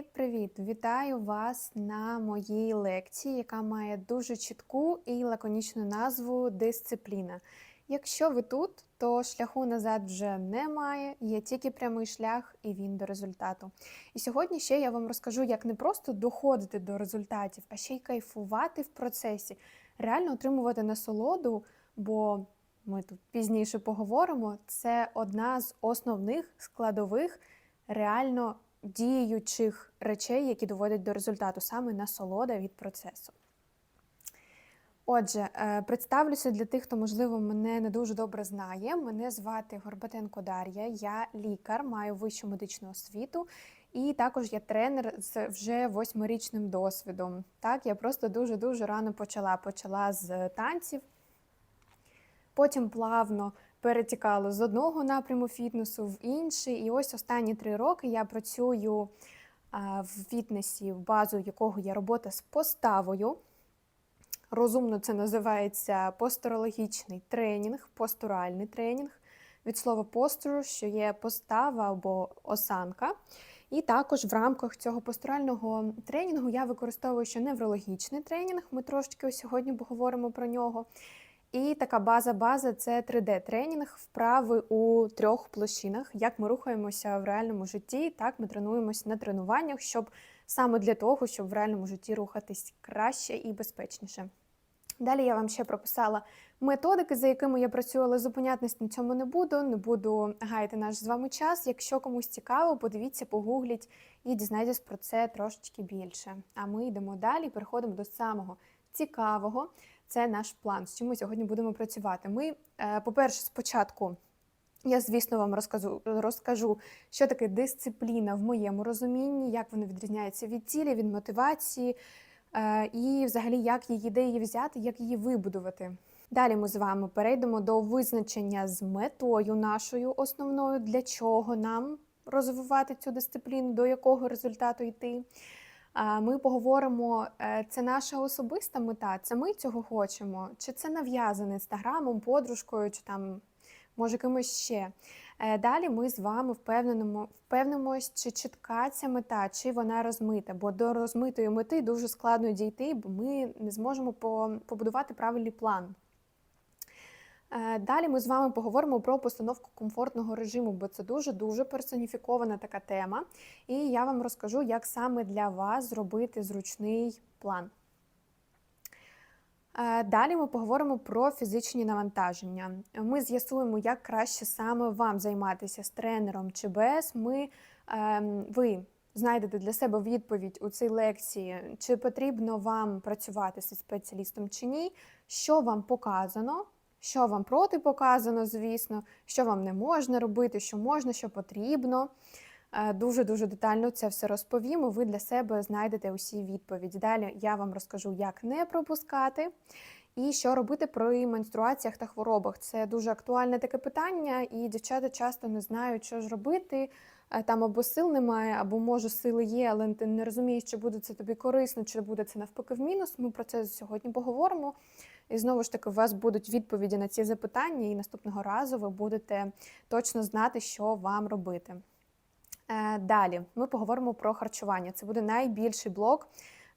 Привіт-привіт! Вітаю вас на моїй лекції, яка має дуже чітку і лаконічну назву Дисципліна. Якщо ви тут, то шляху назад вже немає, є тільки прямий шлях, і він до результату. І сьогодні ще я вам розкажу, як не просто доходити до результатів, а ще й кайфувати в процесі, реально отримувати насолоду, бо ми тут пізніше поговоримо. Це одна з основних складових реально діючих речей, які доводять до результату, саме насолода від процесу. Отже, е, представлюся для тих, хто, можливо, мене не дуже добре знає. Мене звати Горбатенко Дар'я, я лікар, маю вищу медичну освіту, і також я тренер з вже восьмирічним досвідом. Так, я просто дуже-дуже рано почала. Почала з танців, потім плавно перетікало з одного напряму фітнесу в інший. І ось останні три роки я працюю в фітнесі, в базу якого є робота з поставою. Розумно це називається постерологічний тренінг, постуральний тренінг. Від слова posture, що є постава або осанка. І також в рамках цього постурального тренінгу я використовую ще неврологічний тренінг. Ми трошки сьогодні поговоримо про нього. І така база-база це 3D-тренінг, вправи у трьох площинах. Як ми рухаємося в реальному житті, так ми тренуємося на тренуваннях, щоб саме для того, щоб в реальному житті рухатись краще і безпечніше. Далі я вам ще прописала методики, за якими я працюю, але зупинятись на цьому не буду. Не буду гаяти наш з вами час. Якщо комусь цікаво, подивіться, погугліть і дізнайтесь про це трошечки більше. А ми йдемо далі, переходимо до самого цікавого. Це наш план, з чим ми сьогодні будемо працювати. Ми, е, по-перше, спочатку. Я, звісно, вам розкажу, розкажу, що таке дисципліна в моєму розумінні, як вона відрізняється від цілі, від мотивації, е, і взагалі, як її ідеї взяти, як її вибудувати. Далі ми з вами перейдемо до визначення з метою нашою основною, для чого нам розвивати цю дисципліну, до якого результату йти. Ми поговоримо, е, це наша особиста мета, це ми цього хочемо, чи це нав'язане інстаграмом, подружкою, чи там може кимось ще. Е, далі ми з вами впевнимо, впевнимось, чи чітка ця мета, чи вона розмита. Бо до розмитої мети дуже складно дійти, бо ми не зможемо побудувати правильний план. Е, далі ми з вами поговоримо про постановку комфортного режиму, бо це дуже-дуже персоніфікована така тема. І я вам розкажу, як саме для вас зробити зручний план. Е, далі ми поговоримо про фізичні навантаження. Ми з'ясуємо, як краще саме вам займатися з тренером чи без. Ми, ем, Ви знайдете для себе відповідь у цій лекції, чи потрібно вам працювати зі спеціалістом чи ні, що вам показано що вам протипоказано, звісно, що вам не можна робити, що можна, що потрібно. Дуже-дуже детально це все розповім, і ви для себе знайдете усі відповіді. Далі я вам розкажу, як не пропускати і що робити при менструаціях та хворобах. Це дуже актуальне таке питання, і дівчата часто не знають, що ж робити. Там або сил немає, або може сили є, але ти не розумієш, чи буде це тобі корисно, чи буде це навпаки в мінус. Ми про це сьогодні поговоримо. І знову ж таки, у вас будуть відповіді на ці запитання, і наступного разу ви будете точно знати, що вам робити. Е, далі ми поговоримо про харчування. Це буде найбільший блок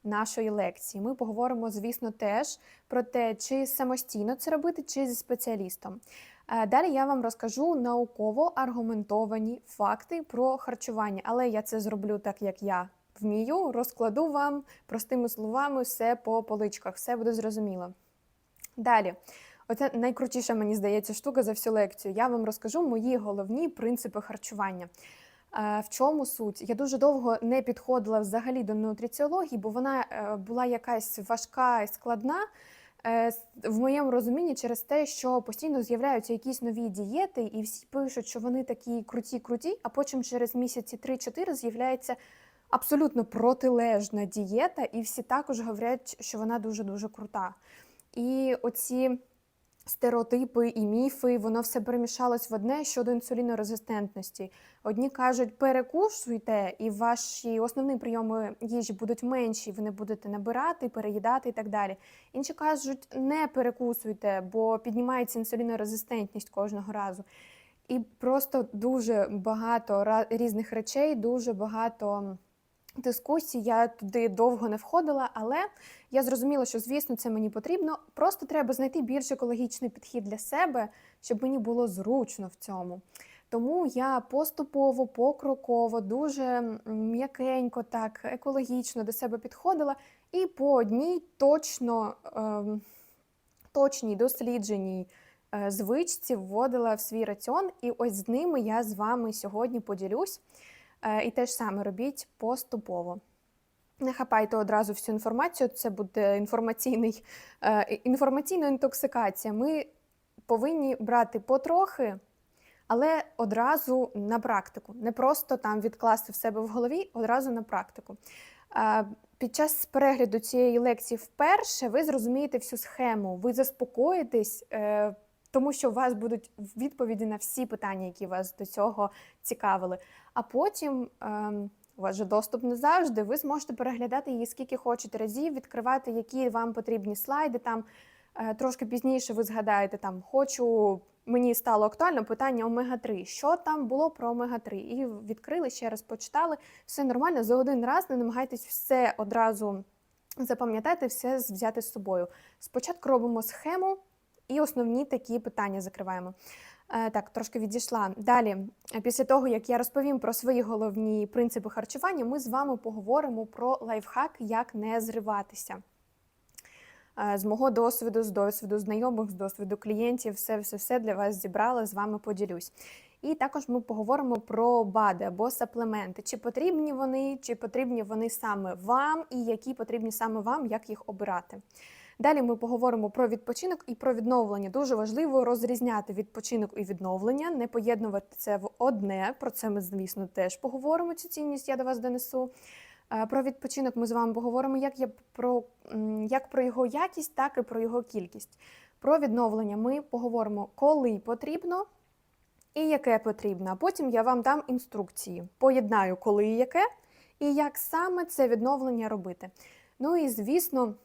нашої лекції. Ми поговоримо, звісно, теж про те, чи самостійно це робити, чи зі спеціалістом. Е, далі я вам розкажу науково аргументовані факти про харчування, але я це зроблю так, як я вмію. Розкладу вам простими словами все по поличках, все буде зрозуміло. Далі, оце найкрутіша, мені здається, штука за всю лекцію. Я вам розкажу мої головні принципи харчування. Е, в чому суть? Я дуже довго не підходила взагалі до нутриціології, бо вона е, була якась важка і складна. Е, в моєму розумінні через те, що постійно з'являються якісь нові дієти, і всі пишуть, що вони такі круті-круті, а потім через місяці 3-4 з'являється абсолютно протилежна дієта, і всі також говорять, що вона дуже-дуже крута. І оці стереотипи і міфи, воно все перемішалось в одне щодо інсулінорезистентності. Одні кажуть, перекушуйте, і ваші основні прийоми їжі будуть менші, ви не будете набирати, переїдати і так далі. Інші кажуть, не перекусуйте, бо піднімається інсулінорезистентність кожного разу. І просто дуже багато різних речей, дуже багато дискусій, я туди довго не входила, але я зрозуміла, що звісно це мені потрібно. Просто треба знайти більш екологічний підхід для себе, щоб мені було зручно в цьому. Тому я поступово, покроково, дуже м'якенько, так екологічно до себе підходила і по одній точно ем, точній дослідженій е, звичці вводила в свій раціон, і ось з ними я з вами сьогодні поділюсь. Е, І те ж саме робіть поступово. Не хапайте одразу всю інформацію, це буде інформаційний, е, інформаційна інтоксикація. Ми повинні брати потрохи, але одразу на практику. Не просто там відкласти в себе в голові, одразу на практику. Е, Під час перегляду цієї лекції вперше ви зрозумієте всю схему, ви заспокоїтесь, тому що у вас будуть відповіді на всі питання, які вас до цього цікавили. А потім ем, у вас же доступ не завжди. Ви зможете переглядати її скільки хочете разів, відкривати, які вам потрібні слайди. Там е, трошки пізніше ви згадаєте, там хочу. Мені стало актуально питання омега-3. Що там було про омега-3? І відкрили ще раз, почитали. Все нормально. За один раз не намагайтесь все одразу запам'ятати, все взяти з собою. Спочатку робимо схему і основні такі питання закриваємо. Е, Так, трошки відійшла. Далі, е, після того, як я розповім про свої головні принципи харчування, ми з вами поговоримо про лайфхак, як не зриватися. Е, З мого досвіду, з досвіду знайомих, з досвіду клієнтів, все, все, все для вас зібрала, з вами поділюсь. І також ми поговоримо про БАДи або саплементи. Чи потрібні вони, чи потрібні вони саме вам, і які потрібні саме вам, як їх обирати. Далі ми поговоримо про відпочинок і про відновлення. Дуже важливо розрізняти відпочинок і відновлення, не поєднувати це в одне. Про це ми, звісно, теж поговоримо. Цю цінність я до вас донесу. Е, Про відпочинок ми з вами поговоримо як, я про, як про його якість, так і про його кількість. Про відновлення ми поговоримо, коли потрібно і яке потрібно. А потім я вам дам інструкції. Поєднаю, коли і яке, і як саме це відновлення робити. Ну і звісно.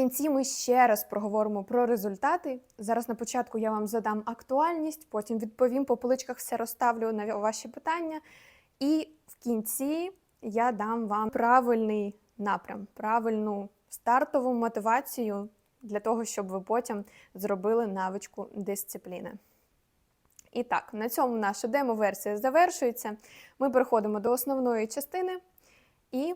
Кінці ми ще раз проговоримо про результати. Зараз на початку я вам задам актуальність, потім відповім по поличках, все розставлю на ваші питання. І в кінці я дам вам правильний напрям, правильну стартову мотивацію для того, щоб ви потім зробили навичку дисципліни. І так, на цьому наша демо-версія завершується. Ми переходимо до основної частини і